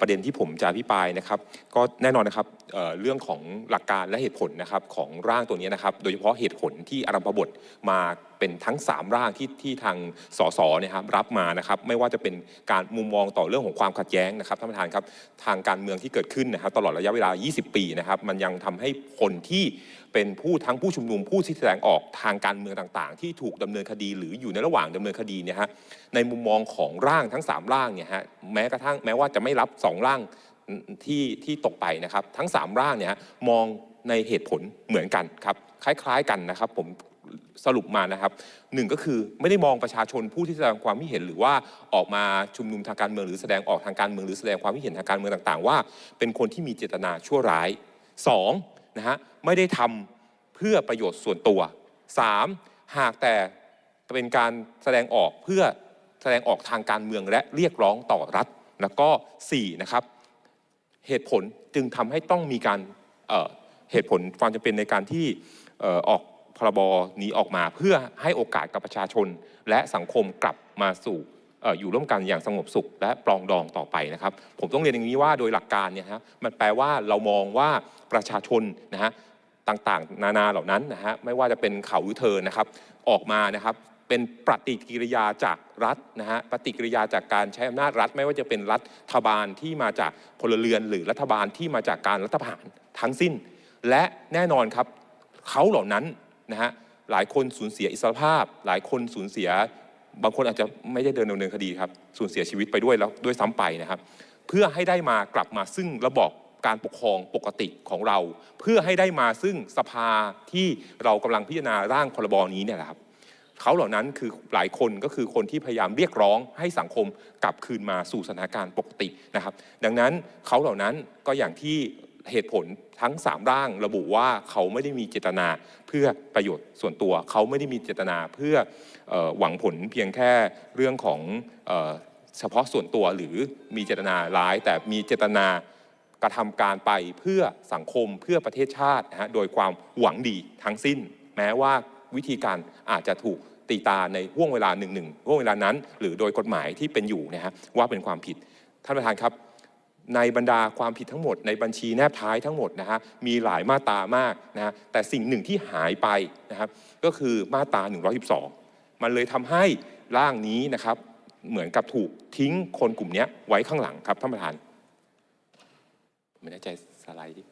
ประเด็นที่ผมจะอภิปรายนะครับ ก็แน่นอนนะครับเเรื่องของหลักการและเหตุผลนะครับของร่างตัวนี้นะครับ โดยเฉพาะเหตุผลที่อารัมพบทมา เป็นทั้ง 3 ร่างที่ที่ทางสสเนี่ยครับรับมานะครับไม่ว่าจะเป็นการมุมมองต่อเรื่องของความขัดแย้งนะครับท่านประธานครับทางการเมืองที่เกิดขึ้นนะครับตลอดระยะเวลา 20 ปีนะครับมันยังทำให้คนที่เป็นผู้ทั้งผู้ชุมนุมผู้ที่แสดงออกทางการเมืองต่างๆ ที่ถูกดำเนินคดีหรืออยู่ในระหว่างดำเนินคดีเนี่ยฮะในมุมมองของร่างทั้ง 3 ร่างเนี่ยฮะแม้กระทั่งแม้ว่าจะไม่รับ 2 ร่างที่ที่ตกไปนะครับ ทั้ง 3 ร่างเนี่ยมองในเหตุผลเหมือนกันครับ คล้าย ๆ กันนะครับ ผม สรุปมานะครับหนึ่งก็คือไม่ได้มองประชาชนผู้ที่แสดงความคิดเห็นหรือว่าออกมาชุมนุมทางการเมืองหรือแสดงออกทางการเมืองหรือแสดงความคิดเห็นทางการเมืองต่างๆ ว่า เป็นคนที่มีเจตนาชั่วร้ายสองนะฮะไม่ได้ทำเพื่อประโยชน์ส่วนตัวสามหากแต่เป็นการแสดงออกเพื่อแสดงออกทางการเมืองและเรียกร้องต่อรัฐ แล้วก็สี่นะครับเหตุผลจึงทำให้ต้องมีการเเหตุผลความจำเป็นในการที่ออก พรบนี้ออกมาเพื่อให้โอกาสกับประชาชน และสังคมกลับมาสู่อยู่ร่วมกันอย่างสงบสุข และปรองดองต่อไปนะครับ ผมต้องเรียนอย่างนี้ว่าโดยหลักการเนี่ยฮะมันแปลว่าเรามองว่าประชาชนนะฮะต่างๆ นานาเหล่านั้นนะฮะไม่ว่าจะเป็นเขาหรือเธอนะครับออกมานะครับเป็นปฏิกิริยาจากรัฐนะฮะปฏิกิริยาจากการใช้อำนาจรัฐ ไม่ว่าจะเป็นรัฐบาลที่มาจากพลเรือน หรือรัฐบาลที่มาจากการรัฐประหารทั้งสิ้น และแน่นอนครับเขาเหล่านั้น นะฮะหลายคนสูญเสียอิสรภาพ หลายคนสูญเสีย บางคนอาจจะไม่ได้เดินดำเนินคดีครับสูญเสียชีวิตไปด้วยแล้วด้วยซ้ำไปนะครับ เพื่อให้ได้มากลับมาซึ่งระบอบการปกครองปกติของเรา เพื่อให้ได้มาซึ่งสภาที่เรากำลังพิจารณาร่างพรบนี้เนี่ยแหละครับเขาเหล่านั้นคือหลายคนก็คือคนที่พยายามเรียกร้องให้สังคมกลับคืนมาสู่สถานการณ์ปกตินะครับ ดังนั้นเขาเหล่านั้นก็อย่างที่ เหตุผลทั้ง 3 ร่างระบุว่าเขาไม่ได้มีเจตนาเพื่อประโยชน์ส่วนตัว เขาไม่ได้มีเจตนาเพื่ออหวังผลเพียงแค่เรื่องของเฉพาะส่วนตัวหรือมีเจตนาร้าย แต่มีเจตนากระทำการไปเพื่อสังคมเพื่อประเทศชาตินะฮะโดยความหวังดีทั้งสิ้น แม้ว่าวิธีการอาจจะถูกตีตาในห่วงเวลาหนึ่งหนึ่งห่วงเวลานั้น หรือโดยกฎหมายที่เป็นอยู่นะฮะว่าเป็นความผิดท่านประธานครับ ในบรรดาความผิดทั้งหมดในบัญชีแนบท้ายทั้งหมดนะฮะมีหลายมาตรามากนะฮะแต่สิ่งหนึ่งที่หายไปนะครับก็คือมาตรา 112 มันเลยทำให้ร่างนี้นะครับเหมือนกับถูกทิ้งคนกลุ่มนี้ไว้ข้างหลังครับท่านประธานไม่แน่ใจสไลด์ดิ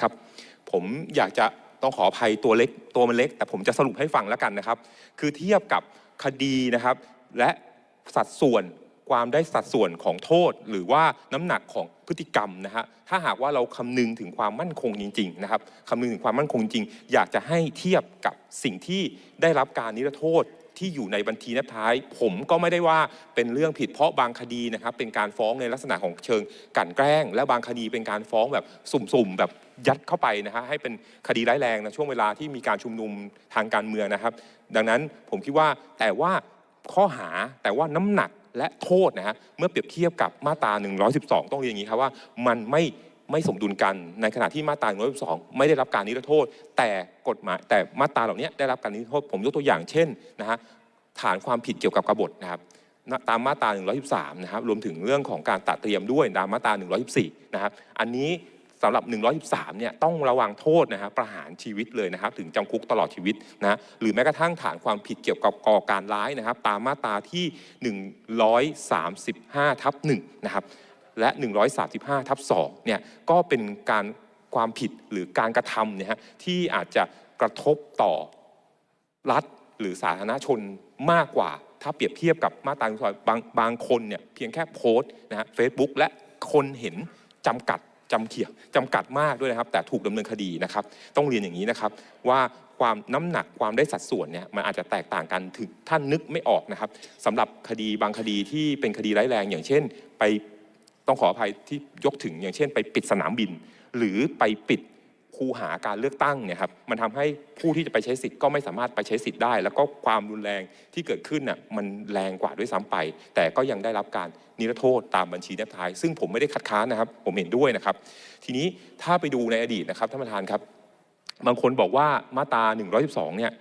ครับผมอยากจะต้องขออภัยตัวเล็กตัวมันเล็ก แต่ผมจะสรุปให้ฟังแล้วกันนะครับ คือเทียบกับคดีนะครับและสัดส่วน ความได้สัดส่วนของโทษ หรือว่าน้ำหนักของพฤติกรรมนะฮะถ้าหากว่าเราคำนึงถึงความมั่นคงจริงๆนะครับคำนึงถึงความมั่นคงจริง อยากจะให้เทียบกับสิ่งที่ได้รับการนิรโทษที่อยู่ในบัญชีแนบท้าย ผมก็ไม่ได้ว่าเป็นเรื่องผิดเพราะบางคดีนะครับเป็นการฟ้องในลักษณะของเชิงกันแกล้ง และบางคดีเป็นการฟ้องแบบสุ่มๆแบบยัดเข้าไปนะฮะให้เป็นคดีร้ายแรงนะช่วงเวลาที่มีการชุมนุมทางการเมืองนะครับ ดังนั้นผมคิดว่าแต่ว่าข้อหาแต่ว่าน้ำหนัก และโทษนะฮะเมื่อเปรียบเทียบกับมาตรา 112 ต้องเรียนอย่างนี้ครับว่ามันไม่ไม่สมดุลกันในขณะที่มาตรา 112 ไม่ได้รับการนิรโทษ แต่กฎหมายแต่มาตราเหล่านี้ได้รับการนิรโทษผมยกตัวอย่างเช่นนะฮะฐานความผิดเกี่ยวกับกบฏนะครับตามมาตรา 113 นะครับ รวมถึงเรื่องของการตัดเตรียมด้วยตามมาตรา 114 นะครับ อันนี้ สำหรับ 113 เนี่ยต้องระวังโทษนะครับประหารชีวิตเลยนะครับถึงจำคุกตลอดชีวิตนะหรือแม้กระทั่งฐานความผิดเกี่ยวกับก่อการร้ายนะครับตามมาตราที่ 135 ทับ1นะครับและ 135 ทับ2เนี่ยก็เป็นการความผิดหรือการกระทำเนี่ยฮะที่อาจจะกระทบต่อรัฐหรือสาธารณชนมากกว่า ถ้าเปรียบเทียบกับมาตราบางบางคนเนี่ยเพียงแค่โพสต์นะฮะเฟซบุ๊กและคนเห็นจำกัด จำเขียจำกัดมากด้วยนะครับ แต่ถูกดำเนินคดีนะครับ ต้องเรียนอย่างนี้นะครับ ว่าความน้ำหนักความได้สัดส่วนเนี่ยมันอาจจะแตกต่างกันถึงท่านนึกไม่ออกนะครับสำหรับคดีบางคดีที่เป็นคดีร้ายแรง อย่างเช่น ไปต้องขออภัยที่ยกถึงอย่างเช่น ไปปิดสนามบิน หรือไปปิด คูหาการเลือกตั้งเนี่ยครับมันทำให้ผู้ที่จะไปใช้สิทธิ์ก็ไม่สามารถไปใช้สิทธิ์ได้ แล้วก็ความรุนแรงที่เกิดขึ้นน่ะมันแรงกว่าด้วยซ้ำไป แต่ก็ยังได้รับการนิรโทษตามบัญชีแนบท้าย ซึ่งผมไม่ได้คัดค้านนะครับ ผมเห็นด้วยนะครับ ทีนี้ถ้าไปดูในอดีตนะครับท่านประธานครับ บางคนบอกว่ามาตรา112เนี่ย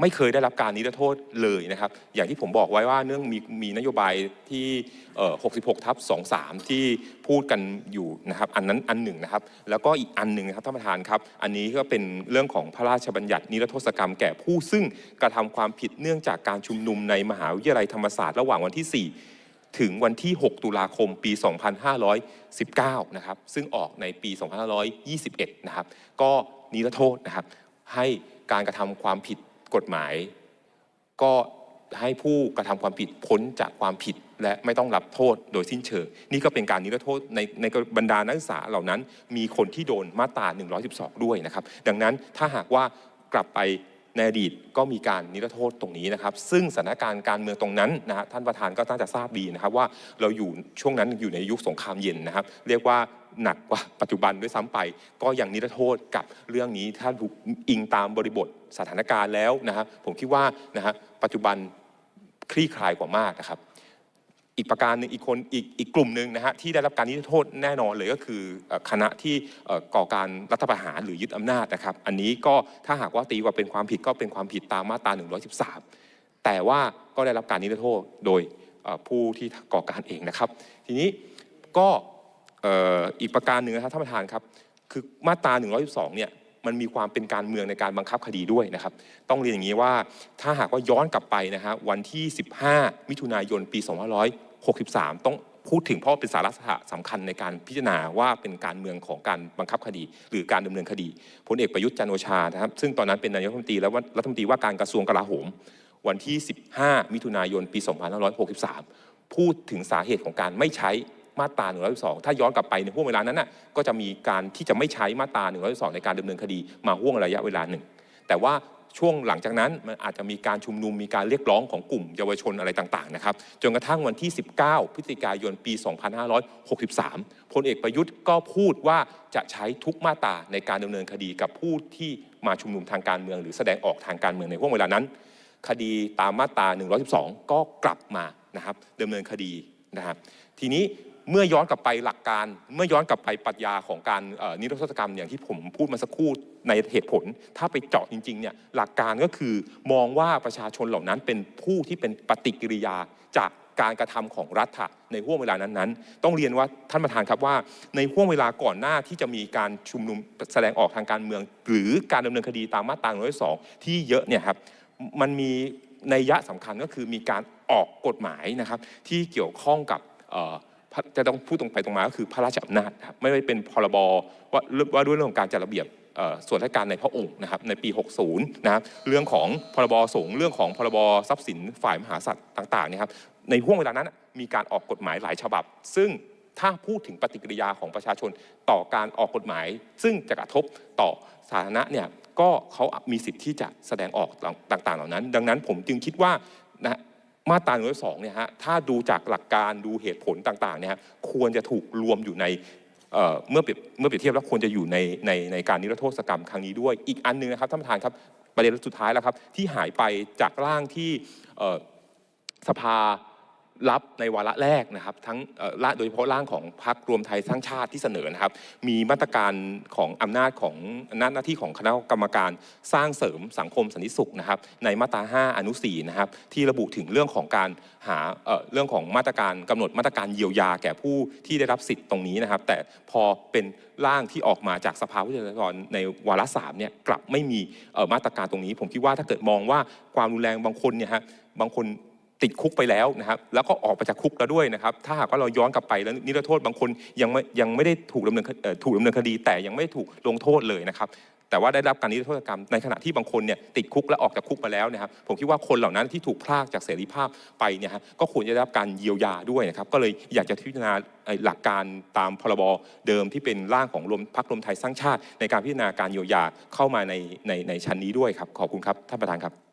ไม่เคยได้รับการนิรโทษเลยนะครับ อย่างที่ผมบอกไว้ว่าเนื่องมีมีนโยบายที่ 66 ทับ 23 ที่พูดกันอยู่นะครับ อันนั้นอันหนึ่งนะครับ แล้วก็อีกอันหนึ่งนะครับท่านประธานครับ อันนี้ก็เป็นเรื่องของพระราชบัญญัตินิรโทษกรรมแก่ผู้ซึ่งกระทำความผิดเนื่องจากการชุมนุมในมหาวิทยาลัยธรรมศาสตร์ระหว่างวันที่ 4ถึงวันที่ 6 ตุลาคม ปี 2519 นะครับ ซึ่งออกในปี 2521 นะครับ ก็นิรโทษนะครับ ให้การกระทำความผิด กฎหมาย ก็ให้ผู้กระทำความผิดพ้นจากความผิดและไม่ต้องรับโทษโดยสิ้นเชิง นี่ก็เป็นการนิรโทษในในบรรดานักศึกษาเหล่านั้น มีคนที่โดนมาตรา112 ด้วยนะครับ ดังนั้นถ้าหากว่ากลับไป ในอดีตก็มีการนิรโทษตรงนี้นะครับ ซึ่งสถานการณ์การเมืองตรงนั้นนะฮะท่านประธานก็น่าจะทราบดีนะครับ ว่าเราอยู่ช่วงนั้นอยู่ในยุคสงครามเย็นนะครับ เรียกว่าหนักกว่าปัจจุบันด้วยซ้ำไป ก็ยังนิรโทษกับเรื่องนี้ถ้าถูกอิงตามบริบทสถานการณ์แล้วนะครับผมคิดว่านะฮะปัจจุบันคลี่คลายกว่ามากนะครับ อีกประการหนึ่งอีกคนอีกอีกกลุ่มหนึ่งนะฮะที่ได้รับการนิรโทษแน่นอนเลยก็คือคณะที่ก่อการรัฐประหารหรือยึดอำนาจนะครับ อันนี้ก็ถ้าหากว่าตีว่าเป็นความผิดก็เป็นความผิดตามมาตรา 113 แต่ว่าก็ได้รับการนิรโทษโดยผู้ที่ก่อการเองนะครับ ทีนี้ก็อีกประการหนึ่งนะครับท่านประธานครับคือมาตรา 112 เนี่ย มันมีความเป็นการเมืองในการบังคับคดีด้วยนะครับ ต้องเรียนอย่างนี้ว่าถ้าหากว่าย้อนกลับไปนะฮะวันที่ 15 มิถุนายนปี2563 ต้องพูดถึงเพราะว่าเป็นสาระสำคัญในการพิจารณาว่าเป็นการเมืองของการบังคับคดี หรือการดำเนินคดีพลเอกประยุทธ์จันโอชานะครับ ซึ่งตอนนั้นเป็นนายกรัฐมนตรีและรัฐมนตรีว่าการกระทรวงกลาโหม วันที่ 15 มิถุนายนปี 2563 พูดถึงสาเหตุของการไม่ใช้ มาตรา112 ถ้าย้อนกลับไปในห่วงเวลานั้นน่ะก็จะมีการที่จะไม่ใช้มาตรา112 ในการดำเนินคดีมาห่วงระยะเวลาหนึ่ง แต่ว่าช่วงหลังจากนั้นมันอาจจะมีการชุมนุมมีการเรียกร้องของกลุ่มเยาวชนอะไรต่างๆนะครับจนกระทั่งวันที่ 19 พฤศจิกายนปี 2563พลเอกประยุทธ์ก็พูดว่าจะใช้ทุกมาตราในการดำเนินคดีกับผู้ที่มาชุมนุมทางการเมือง หรือแสดงออกทางการเมืองในห่วงเวลานั้น คดีตามมาตรา 112 ก็กลับมานะครับดำเนินคดีนะครับทีนี้ เมื่อย้อนกลับไปหลักการ เมื่อย้อนกลับไปปรัชญาของการนิรโทษกรรมอย่างที่ผมพูดมาสักครู่ในเหตุผล ถ้าไปเจาะจริงๆเนี่ยหลักการก็คือมองว่าประชาชนเหล่านั้นเป็นผู้ที่เป็นปฏิกิริยาจากการกระทำของรัฐะในห่วงเวลานั้นๆ ต้องเรียนว่าท่านประธานครับว่า ในห่วงเวลาก่อนหน้าที่จะมีการชุมนุมแสดงออกทางการเมือง หรือการดำเนินคดีตามมาตรา112ที่เยอะเนี่ยครับมันมีในยะสำคัญก็คือมีการออกกฎหมายนะครับที่เกี่ยวข้องกับ จะต้องพูดตรงไปตรงมาก็คือพระราชอำนาจครับไม่ได้เป็นพรบว่าว่าด้วยเรื่องของการจัดระเบียบส่วนราชการในพระองค์นะครับในปี 60 นะครับเรื่องของพรบสงฆ์เรื่องของพรบทรัพย์สินฝ่ายมหาสัตว์ต่างๆเนยครับในห่วงเวลานั้นมีการออกกฎหมายหลายฉบับ ซึ่งถ้าพูดถึงปฏิกิริยาของประชาชนต่อการออกกฎหมาย ซึ่งจะกระทบต่อสาธารณะเนี่ยก็เขามีสิทธิ์ที่จะแสดงออกต่างๆ เหล่านั้น ดังนั้นผมจึงคิดว่านะ มาตราหนึเนี่ยฮะถ้าดูจากหลักการดูเหตุผลต่างๆเนี่ยฮะควรจะถูกรวมอยู่ในเเมื่อเปรียบเมื่อเปรียบเทียบแล้วควรจะอยู่ในในในการนิรโทษกรรมครั้งนี้ด้วย อีกอันหนึงนะครับท่านประธานครับประเด็นสุดท้ายแล้วครับที่หายไปจากร่างที่สภา รับในวาระแรกนะครับทั้งร่างโดยเฉพาะร่างของพรรครวมไทยสร้างชาติที่เสนอนะครับ มีมาตรการของอำนาจของหน้าหน้าที่ของคณะกรรมการสร้างเสริมสังคมสันติสุขนะครับ ในมาตรา 5 อนุ4นะครับที่ระบุถึงเรื่องของการหาเเรื่องของมาตรการกำหนดมาตรการเยียวยาแก่ผู้ที่ได้รับสิทธิ์ตรงนี้นะครับ แต่พอเป็นร่างที่ออกมาจากสภาผู้แทนราษฎรในวาระสามเนี่ยกลับไม่มีมาตรการตรงนี้ ผมคิดว่าถ้าเกิดมองว่าความรุนแรงบางคนเนี่ยฮะบางคน ติดคุกไปแล้วนะครับแล้วก็ออกไปจากคุกแล้วด้วยนะครับ ถ้าหากว่าเราย้อนกลับไปแล้วนิรโทษบางคนยังไม่ยังไม่ได้ถูกดำเนินถูกดำเนินคดี แต่ยังไม่ถูกลงโทษเลยนะครับ แต่ว่าได้รับการนิรโทษกรรมในขณะที่บางคนเนี่ยติดคุกและออกจากคุกมาแล้วนะครับ ผมคิดว่าคนเหล่านั้นที่ถูกพรากจากเสรีภาพไปเนี่ยฮะก็ควรจะได้รับการเยียวยาด้วยนะครับ ก็เลยอยากจะพิจารณาหลักการตามพรบเดิมที่เป็นร่างของรวมพักรวมไทยสร้างชาติ ในการพิจารณาการเยียวยาเข้ามาในในในชั้นนี้ด้วยครับขอบคุณครับท่านประธานครับ